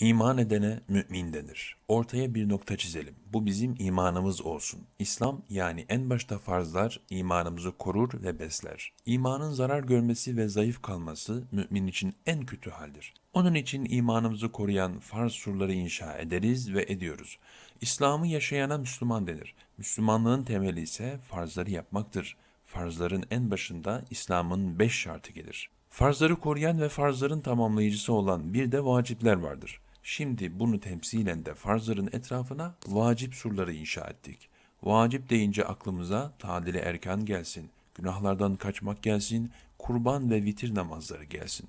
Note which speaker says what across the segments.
Speaker 1: İman edene mümin denir. Ortaya bir nokta çizelim. Bu bizim imanımız olsun. İslam yani en başta farzlar imanımızı korur ve besler. İmanın zarar görmesi ve zayıf kalması mümin için en kötü haldir. Onun için imanımızı koruyan farz surları inşa ederiz ve ediyoruz. İslam'ı yaşayana Müslüman denir. Müslümanlığın temeli ise farzları yapmaktır. Farzların en başında İslam'ın beş şartı gelir. Farzları koruyan ve farzların tamamlayıcısı olan bir de vacipler vardır. Şimdi bunu temsilen de farzların etrafına vacip surları inşa ettik. Vacip deyince aklımıza tadili erkan gelsin, günahlardan kaçmak gelsin, kurban ve vitir namazları gelsin.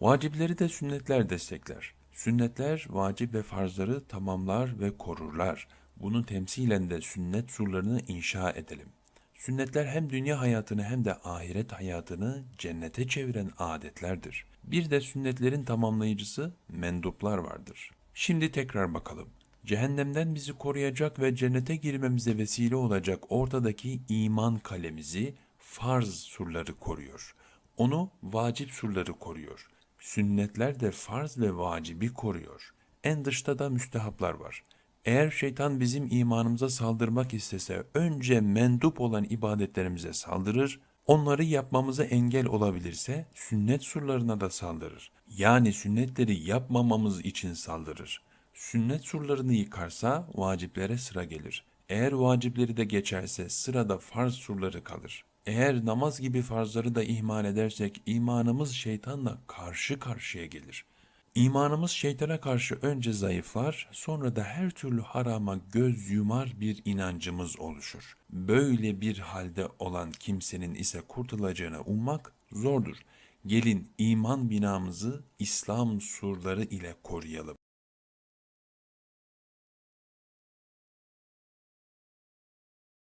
Speaker 1: Vacipleri de sünnetler destekler. Sünnetler vacip ve farzları tamamlar ve korurlar. Bunun temsilen de sünnet surlarını inşa edelim. Sünnetler hem dünya hayatını hem de ahiret hayatını cennete çeviren adetlerdir. Bir de sünnetlerin tamamlayıcısı menduplar vardır. Şimdi tekrar bakalım. Cehennemden bizi koruyacak ve cennete girmemize vesile olacak ortadaki iman kalemizi farz surları koruyor. Onu vacip surları koruyor. Sünnetler de farz ve vacibi koruyor. En dışta da müstehaplar var. Eğer şeytan bizim imanımıza saldırmak istese önce mendup olan ibadetlerimize saldırır, onları yapmamıza engel olabilirse sünnet surlarına da saldırır. Yani sünnetleri yapmamamız için saldırır. Sünnet surlarını yıkarsa vaciplere sıra gelir. Eğer vacipleri de geçerse sırada farz surları kalır. Eğer namaz gibi farzları da ihmal edersek imanımız şeytanla karşı karşıya gelir. İmanımız şeytana karşı önce zayıflar, sonra da her türlü harama göz yumar bir inancımız oluşur. Böyle bir halde olan kimsenin ise kurtulacağını ummak zordur. Gelin iman binamızı İslam surları ile koruyalım.